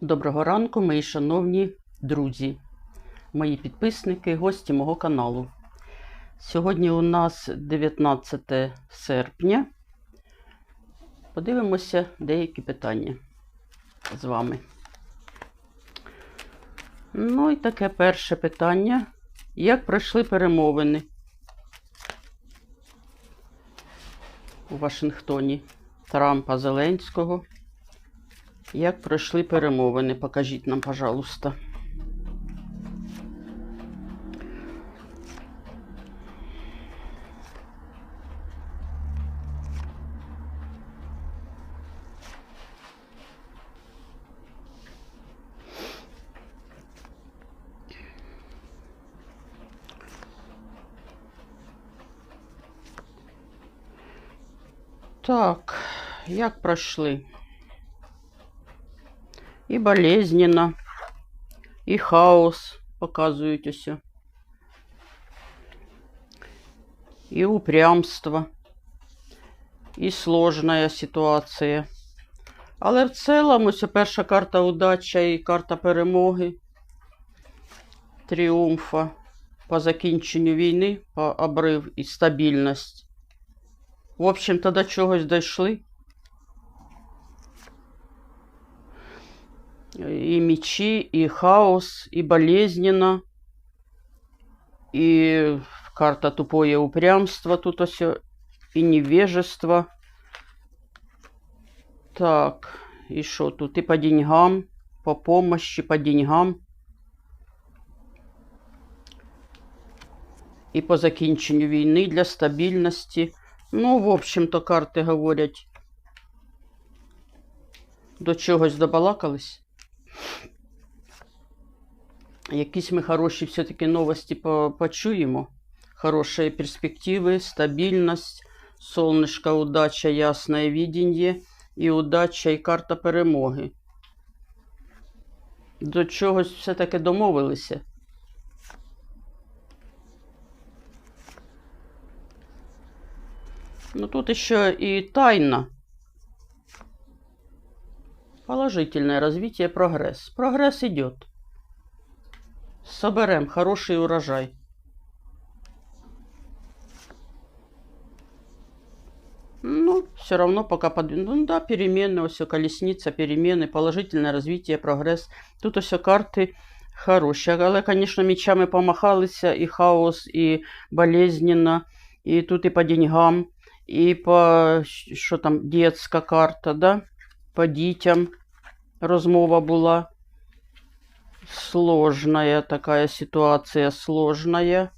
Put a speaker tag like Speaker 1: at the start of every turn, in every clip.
Speaker 1: Доброго ранку, мої шановні друзі, мої підписники, гості мого каналу. Сьогодні у нас 19 серпня. Подивимося деякі питання з вами. Ну і таке перше питання. Як пройшли перемовини у Вашингтоні Трампа Зеленського? Як пройшли перемовини? Покажіть нам, пожалуйста. Так, як пройшли? І болезненно, і хаос показують ось. І упрямство, і сложна ситуація. Але в цілому ось перша карта удача і карта перемоги, тріумфа по закінченню війни, по обрив і стабільність. В общем-то, до чогось дійшли. и мечи, и хаос, и болезненно, и карта тупое упрямство тут все, и невежество. Так, и что тут? И по деньгам, по помощи, по деньгам. І по закінченню війни для стабільності. Ну, в общем-то, карти говорять. До чогось добалакались. Якісь ми хороші все-таки новості почуємо. Хороші перспективи, стабільність, солнышко, удача, ясне видіння і удача і карта перемоги. До чогось все-таки домовилися. Ну тут ще і тайна. Положительное развитие, прогресс. Прогресс идет. Соберем хороший урожай. Ну, все равно пока под... Ну да, перемены, все колесница, перемены, положительное развитие, прогресс. Тут все карти хороші. Але, звісно, мечами помахалися, і хаос, і болезненно, і тут і по деньгам, і по що там, детська карта, да? По дітям розмова була. Сложная такая ситуация, сложная.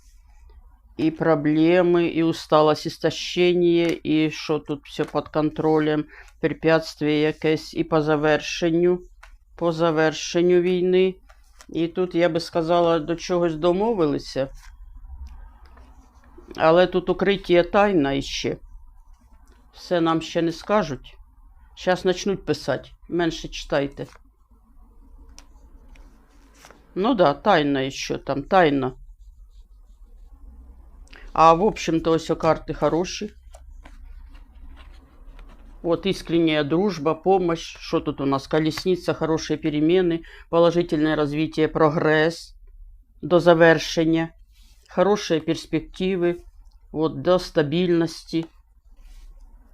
Speaker 1: И проблемы, и усталость, истощение, и що тут все під контролем, препятствие якесь і по завершенню, по завершенню війни. І тут, я би сказала, до чогось домовилися. Але тут укриття тайна іще. Все нам ще не скажуть. Зараз почнуть писати. Менше читайте. Ну да, тайна еще там, тайна. А в общем-то, все карты хорошие. Вот искренняя дружба, помощь. Что тут у нас? Колесница, хорошие перемены, положительное развитие, прогресс до завершения. Хорошие перспективы, вот до стабильности.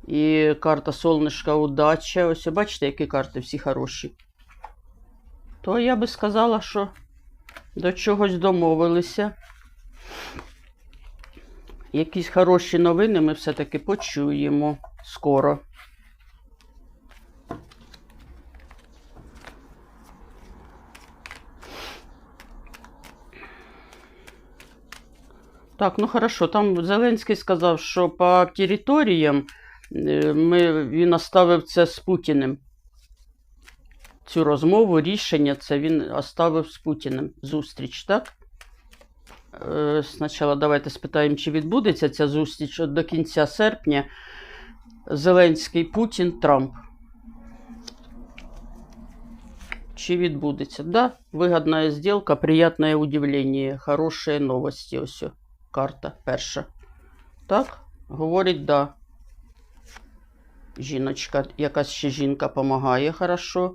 Speaker 1: І карта Солнышка удача. Ось бачите, які карти всі хороші. То я би сказала, що до чогось домовилися. Якісь хороші новини ми все-таки почуємо скоро. Так, ну хорошо. Там Зеленський сказав, що по територіям ми, він оставив це з Путіним. Цю розмову, рішення це він оставив з Путіним. Зустріч, так? Е, Спочатку давайте спитаємо, чи відбудеться ця зустріч до кінця серпня. Зеленський, Путін, Трамп. Чи відбудеться? Да, вигідна сделка, приятне удивлення, хороші новості. Ось карта перша. Так, говорить, да. Жіночка, якась ще жінка допомагає хорошо.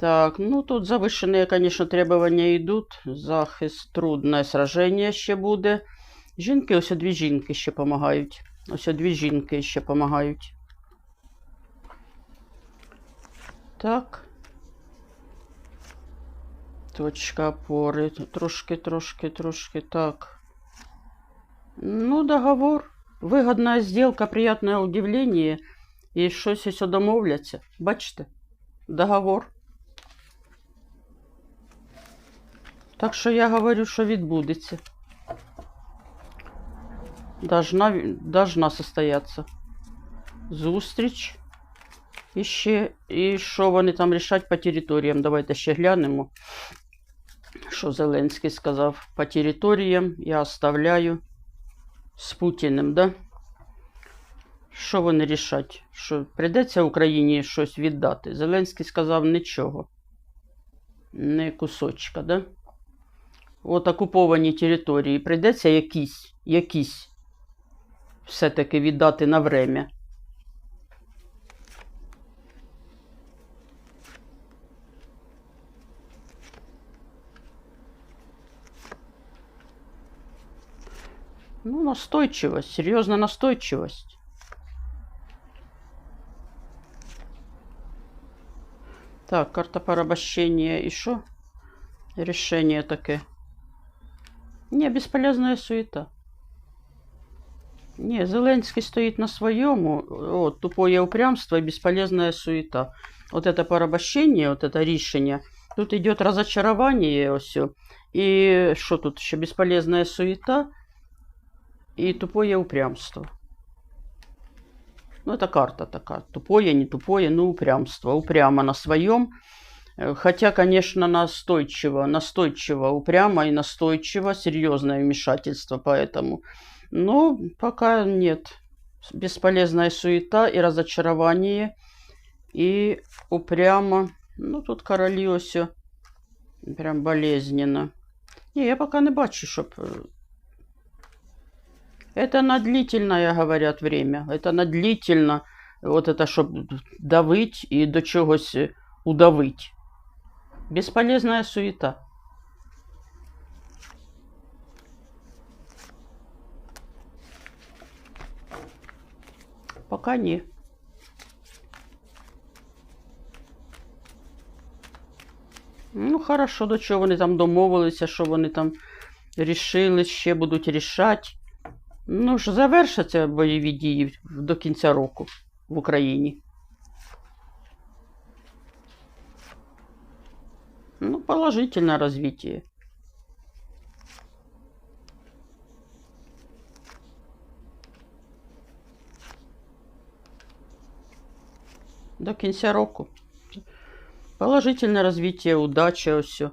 Speaker 1: Так, ну тут завышенные, конечно, требования йдуть. Захист, трудне сраження ще буде. Жінки, ось дві жінки ще допомагають. Ось дві жінки ще допомагають. Так. Точка опори. Трошки, трошки, трошки. Так. Ну, договор. Вигодна сделка, приятне удивлення. І щось ось домовляться. Бачите? Договор. Так що я говорю, що відбудеться. Должна, должна состояться. Зустріч. І ще, і що вони там рішать по територіям. Давайте ще глянемо. Що Зеленський сказав по територіям. Я оставляю з Путіним, да? Що вони рішать? Що прийдеться Україні щось віддати? Зеленський сказав нічого. Не кусочка, да? От окуповані території. Прийдеться якісь, якісь все-таки віддати на время. Настойчивость, серьезная настойчивость. Так, карта порабощения и что? Решение таке. Не, бесполезная суета. Не, Зеленский стоит на своем, вот, тупое упрямство и бесполезная суета. Вот это порабощение, вот это решение, тут идет разочарование все. И что тут еще? Бесполезная суета и тупое упрямство. Ну, это карта такая. Тупое, не тупое, ну, упрямство. Упрямо на своем. Э, Хотя, конечно, настойчиво, настойчиво, упрямо и настойчиво, серьезное вмешательство, поэтому. Но пока нет. Бесполезная суета и разочарование. И упрямо. Ну, тут короли все прям болезненно. Не, я пока не бачу, щоб Это на длительное, говорят, время. Это на длительно, вот это, щоб давить і до чогось удавить. Бесполезная суета. Пока ні. Ну, хорошо, до чого вони там домовилися, що вони там рішили, ще будуть рішати. Ну ж, завершаться бойові дії до кінця року в Україні. Ну, положительное развитие. До кінця року. Положительное развитие, удача, все.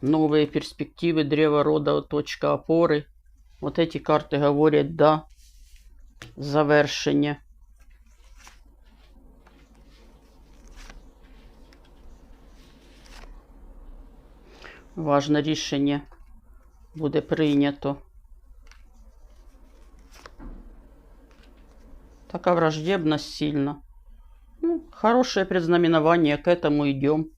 Speaker 1: Новые перспективы, древо рода, точка опоры. Вот эти карты говорять да. Завершення. Важне рішення буде прийнято. Така враждебность сильно. Ну, хорошее предзнаменование, к этому идем.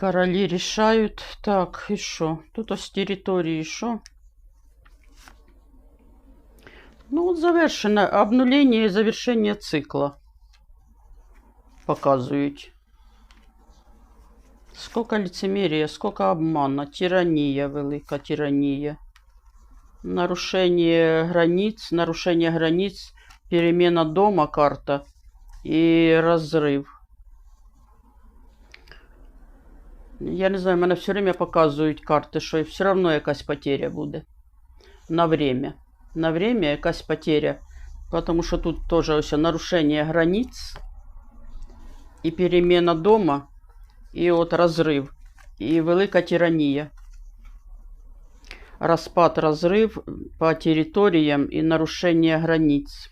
Speaker 1: Короли решают. Так, и что? Тут ось территории что? Ну, вот завершено. Обнуление и завершение цикла. Показывают. Сколько лицемерия, сколько обмана. Тирания, велика тирания. Нарушение границ, нарушение границ, перемена дома карта и разрыв. Я не знаю, мене все время показують карти, що все одно якась потеря буде. На время. На время якась потеря. Потому що тут теж ось нарушення границ і перемена дома, і от розрив, і велика тиранія. Розпад, розрив по територіям і нарушення границ.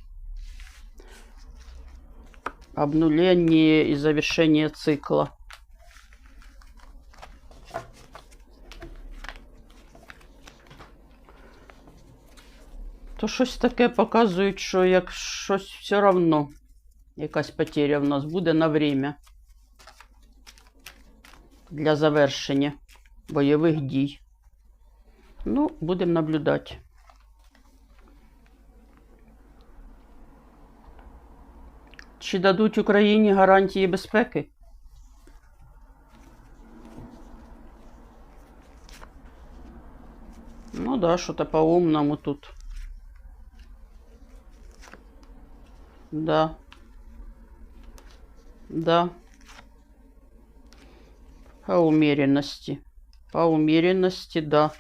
Speaker 1: Обнуление и завершение цикла. Щось таке показують, що як щось все равно, якась потеря в нас буде на время для завершення бойових дій. Ну, будемо наблюдати. Чи дадуть Україні гарантії безпеки? Ну да, что-то по-умному тут. Да. Да. По умеренности. По умеренности, да.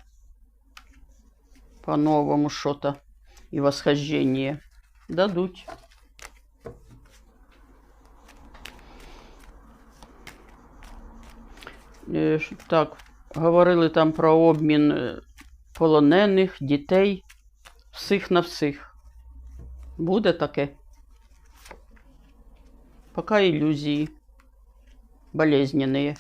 Speaker 1: По-новому что-то. И восхождение. Дадуть. Е, Так, говорили там про обмін е, полонених, дітей, всіх на всіх. Буде таке. Пока ілюзії. Болезненные.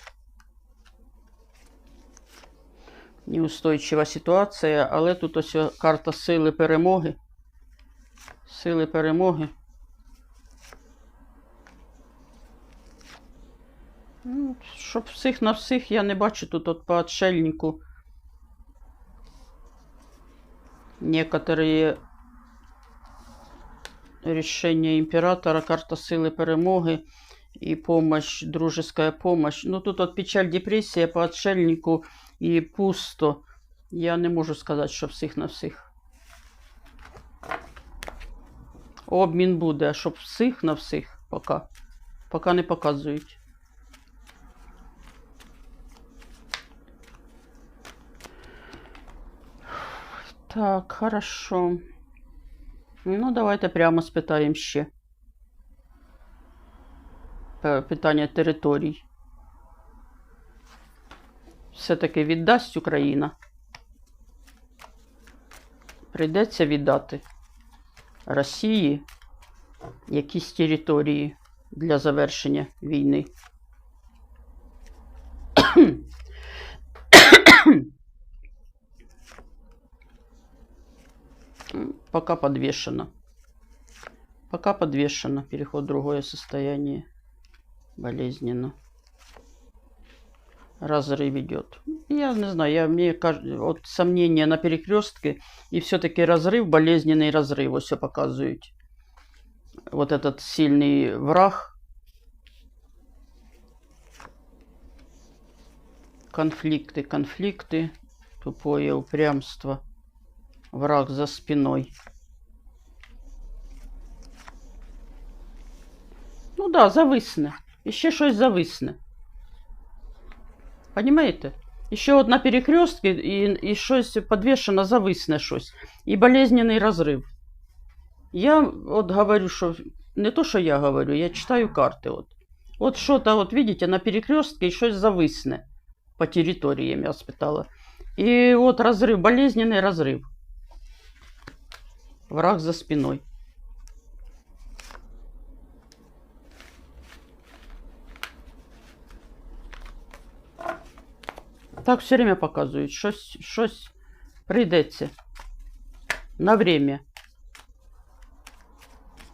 Speaker 1: Неустойчива ситуація, але тут ось карта сили перемоги. Сили перемоги. Ну, щоб всіх на всіх я не бачу тут от по отшельнику. Некоторые решения императора, карта силы перемоги и помощь, дружеская помощь. Ну, тут от печаль, депрессия по отшельнику и пусто. Я не можу сказати, що всіх на всіх. Обмін буде, а щоб всіх на всіх пока. Пока не показують. Так, хорошо. Ну, давайте прямо спитаємо ще. Питання територій. Все-таки віддасть Україна. Прийдеться віддати Росії якісь території для завершення війни. Пока подвешено. Пока подвешено. Переход в другое состояние. Болезненно. Разрыв идет. Я не знаю, я, мне кажется, вот сомнения на перекрестке и все-таки разрыв, болезненный разрыв, вот все показывают. Вот этот сильный враг. Конфликты, конфликты. Тупое упрямство Враг за спиной. Ну да, зависне. І ще щось зависне. Понимаєте? І ще от на перекрестке і, і щось подвешено зависне щось. І болезненний розрив. Я от говорю, що не то, що я говорю, я читаю карти. От, от що-то, от видите, на перекрестке і щось зависне по територіям, я спитала. І от розрив, болезненний розрив. Враг за спиной. Так все время показують. Щось, щось прийдеться. На время.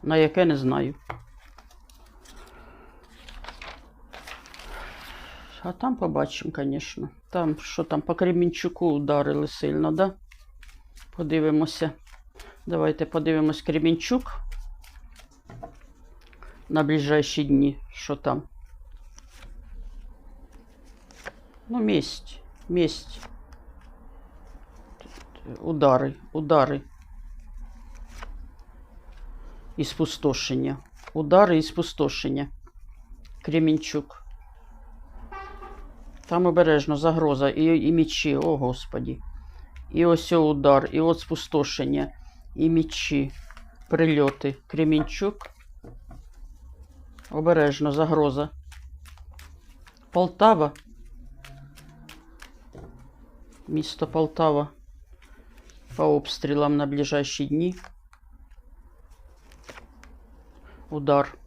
Speaker 1: На яке не знаю. А там побачимо, звісно. Там, що там, по Кремінчуку ударили сильно, да? Подивимося. Давайте подивимось Кремінчук на ближайші дні. Що там? Ну, месть, месть. Удари, удари. І спустошення. Удари і спустошення. Кремінчук. Там обережно загроза і, і мічі, о господі. І ось удар, і от спустошення, і мічі, прильоти. Кремінчук. Обережно, загроза. Полтава. Місто Полтава по обстрілам на ближайші дні. Удар.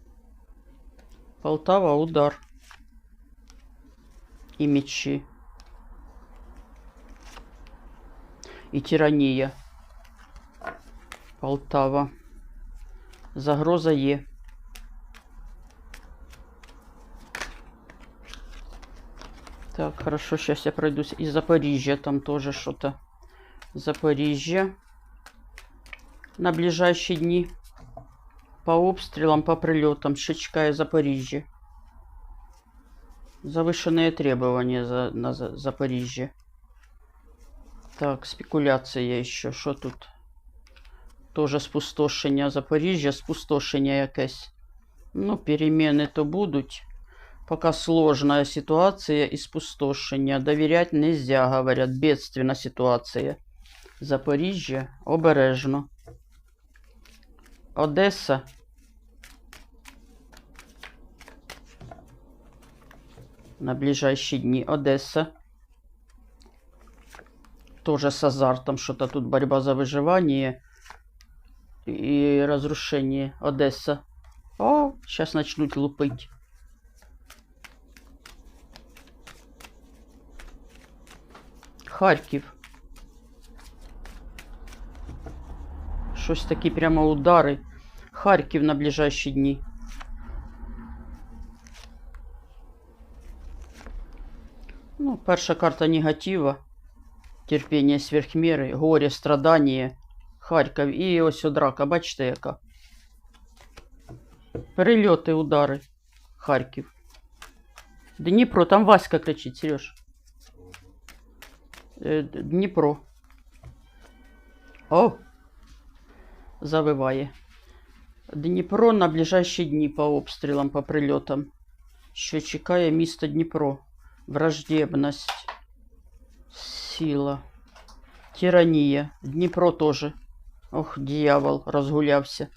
Speaker 1: Полтава, удар. І мечі. І тиранія. Полтава. Загроза є. Так, хорошо, сейчас я пройдусь. И Запоріжжя там тоже что-то. Запоріжжя. На ближайші дні. По обстрілам, по прильотам. Ще чекає Запоріжжя. Завышенные требования за, на За- Запоріжжя. Так, спекуляція ще. Що тут? Тоже спустошення Запоріжжя, спустошення якесь. Ну, перемены то будуть. Пока сложная ситуация и спустошення. Доверять нельзя, говорят. Бедственна ситуація. Запоріжжя обережно. Одеса. На ближайшие дни Одесса. Тоже с азартом что-то тут борьба за выживание и разрушение Одесса. О, сейчас начнут лупить. Харків. Щось такі прямо удари. Харків на ближайші дні. Ну, перша карта негатива. Терпіння сверхміри, горе, страдання. Харків. І ось о драка, бачите, яка. Перельоти, удари. Харків. Дніпро, там Васька кричить, Сереж. Е, Д- Дніпро. О! Завиває. Дніпро на ближайші дні по обстрілам, по прильотам. Що чекає місто Дніпро. Враждебність. Сила. Тиранія. Дніпро теж. Ох, дьявол, розгулявся.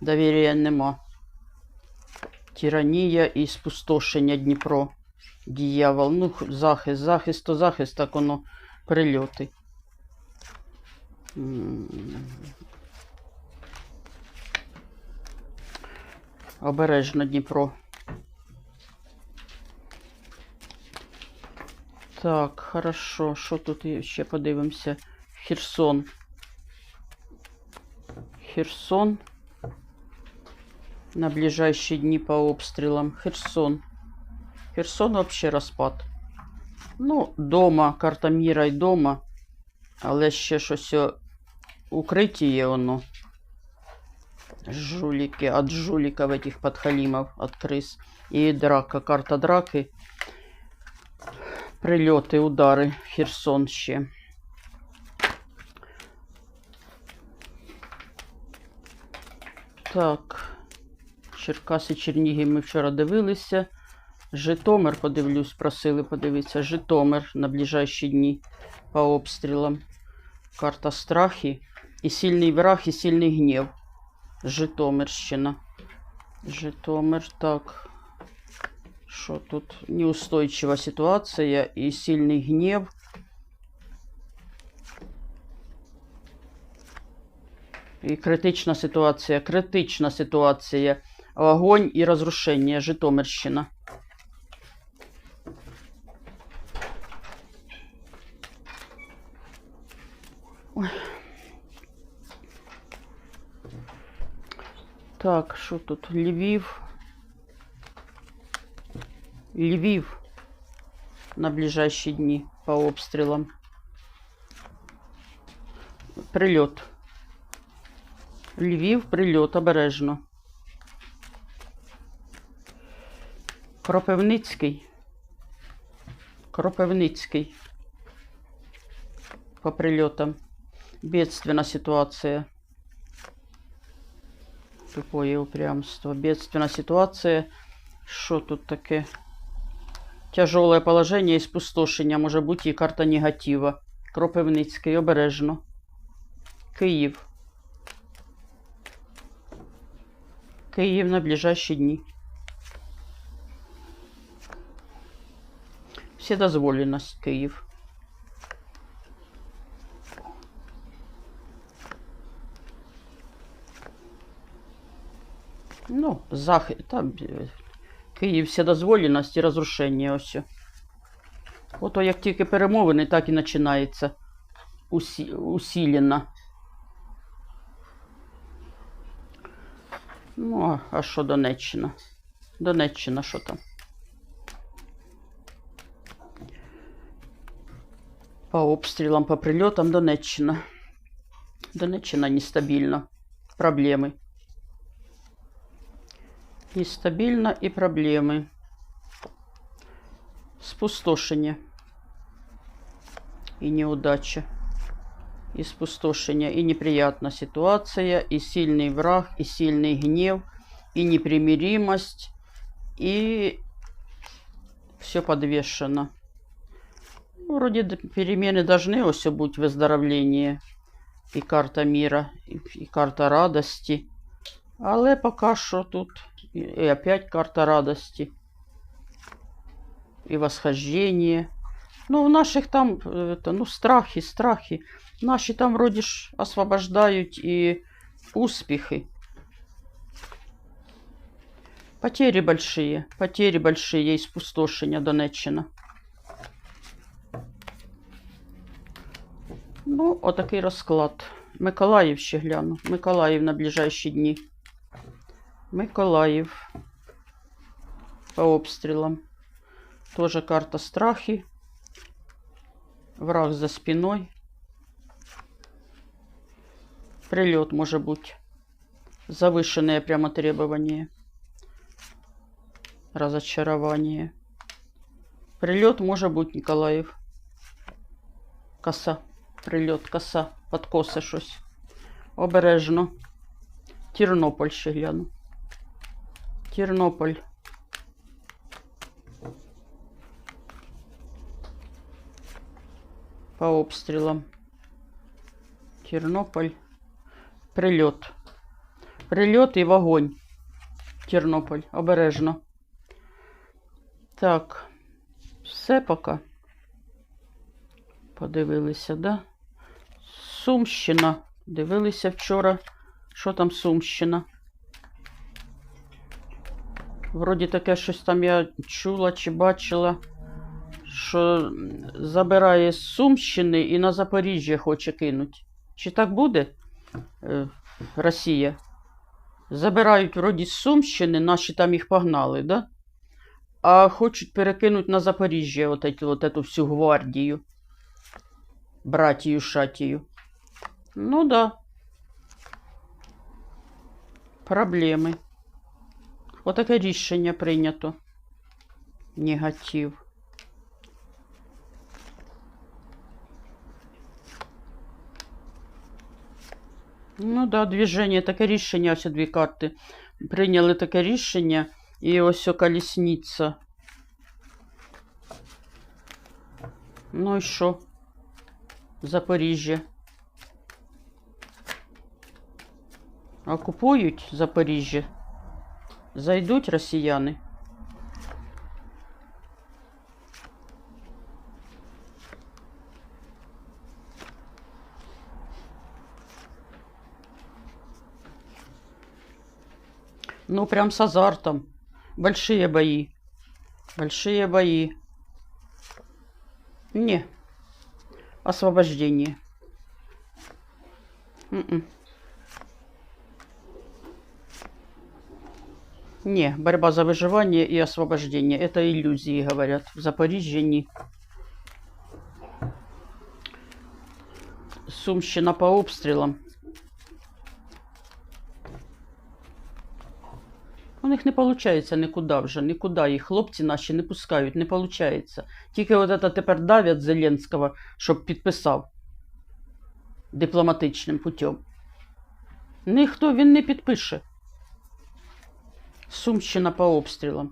Speaker 1: Довір'я нема. Тиранія і спустошення Дніпро. Дьявол. Ну, захист, захист, то захист, так воно прильоти. Обережно Дніпро. Так, хорошо. Що тут ще подивимося? Херсон. Херсон. На ближайші дні по обстрілам. Херсон. Херсон вообще розпад. Ну, дома, карта міра й дома. Але ще щось о, укриття воно. Жулики, от жуликов этих подхалимов, от крыс. И драка, карта драки. Прильоти, удари, Херсон ще. Так. Черкаси, Чернігів ми вчора дивилися. Житомир, подивлюсь, просили подивитися. Житомир на ближайші дні по обстрілам. Карта страхи. І сильний враг, і сильний гнів. Житомирщина. Житомир, так. Що тут? Неустойчива ситуація і сильний гнів. І критична ситуація, критична ситуація. Огонь і розрушення. Житомирщина. Так, що тут? Львів. Львів на ближайші дні по обстрілам. Прильот. Львів, прильот, обережно. Кропивницький. Кропивницький. По прильотам. Бедственна ситуація. Тупое упрямство. Бедственна ситуація. Що тут таке? Тяжелое положение і спустошення. Може бути і карта негатива. Кропивницький, обережно. Київ. Київ на ближайші дні. Вседозволенность Київ. Ну, зах... там е, Київ вседозволеність і розрушення ось. Ото як тільки перемовини, так і починається усі... усілена. Ну, а- що Донеччина? Донеччина, що там? По обстрілам, по прильотам Донеччина. Донеччина нестабильна. Проблеми. Нестабильно і проблеми. Спустошення. І неудача. И спустошение, и неприятная ситуация, и сильный враг, и сильный гнев, и непримиримость, и все подвешено. Вроде д- перемены должны все быть выздоровление, и карта мира, и, карта радости. Але пока що тут и опять карта радости, и восхождение. Ну, в наших там, э, это, ну, страхи, страхи. Наші там вроді ж освобождають і успіхи. Потери большие, потери большие і спустошення Донеччина. Ну, отакий розклад. Миколаїв ще гляну. Миколаїв на ближайші дні. Миколаїв. По обстрілам. Тоже карта страхи. Враг за спиной. Прилет может быть. Завышенные прямо требования. Разочарование. Прилет может быть, Николаев. Коса. Прилет, коса. Подкоси щось. Обережно. Тернополь ще гляну. Тернополь. По обстрілам. Тернополь. Прильот. Прильот і вогонь. Тернополь. Обережно. Так. Все поки. Подивилися, да? Сумщина. Дивилися вчора. Що там Сумщина? Вроді таке щось там я чула чи бачила, що забирає з Сумщини і на Запоріжжя хоче кинуть. Чи так буде? Е, Росія. Забирають вроді з Сумщини, наші там їх погнали, да? А хочуть перекинути на Запоріжжя от, от эту всю гвардію. Братію, шатію. Ну да. Проблеми. Отаке рішення прийнято. Негатив. Ну да, движення, таке рішення, ось дві карти. Прийняли таке рішення, і ось колісниця. Ну і що? Запоріжжя. Окупують Запоріжжя. Зайдуть росіяни. Ну, прям с азартом. Большие бои. Большие бои. Не. Освобождение. М-м. Не, борьба за выживание и освобождение. Это иллюзии, говорят. В Запоріжжі ні. Сумщина по обстрілам. Них не виходить нікуди вже, нікуди їх хлопці наші не пускають, не виходить. Тільки от це тепер давять Зеленського, щоб підписав дипломатичним путем. Ніхто він не підпише. Сумщина по обстрілам.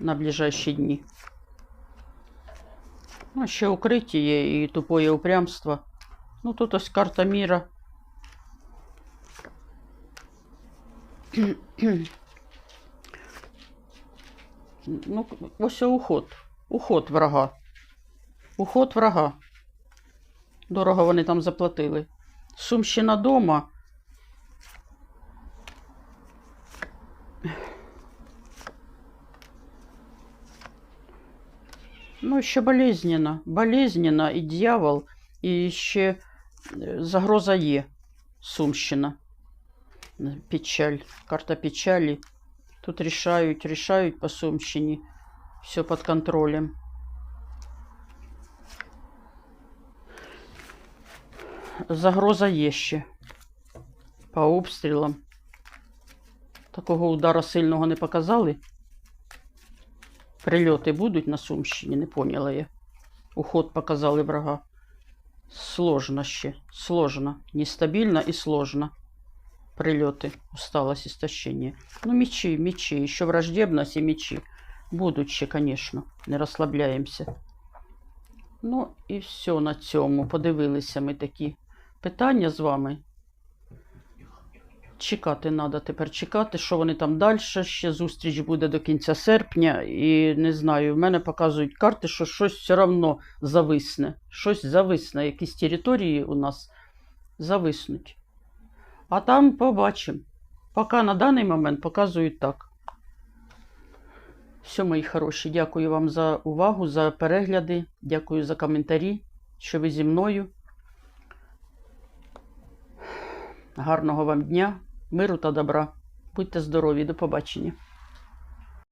Speaker 1: На ближайші дні. Ну, ще укриття є і тупое упрямство. Ну, тут ось карта міра. Ну, ось уход. Уход врага. Уход врага. Дорого вони там заплатили. Сумщина дома. Ну, ще болезненно. Болезненно і дьявол, і ще е, загроза є. Сумщина. Печаль. Карта печали. Тут решают, решают по Сумщині. Все під контролем. Загроза є ще. По обстрілам. Такого удара сильного не показали. Прильоти будуть на Сумщині, не поняла я. Уход показали врага. Сложно ще. Сложно. Нестабильно и сложно. Прильоти. Усталость, истощение. Ну, мечи, мечи. Еще враждебность и мечи. Будуть ще, конечно. Не розслабляємося. Ну, і все на цьому. Подивилися ми такі питання з вами. Чекати треба тепер чекати, що вони там далі. Ще зустріч буде до кінця серпня. І не знаю, в мене показують карти, що щось все одно зависне. Щось зависне. Якісь території у нас зависнуть. А там побачимо. Поки на даний момент показують так. Все, мої хороші, дякую вам за увагу, за перегляди. Дякую за коментарі, що ви зі мною. Гарного вам дня, миру та добра. Будьте здорові, до побачення.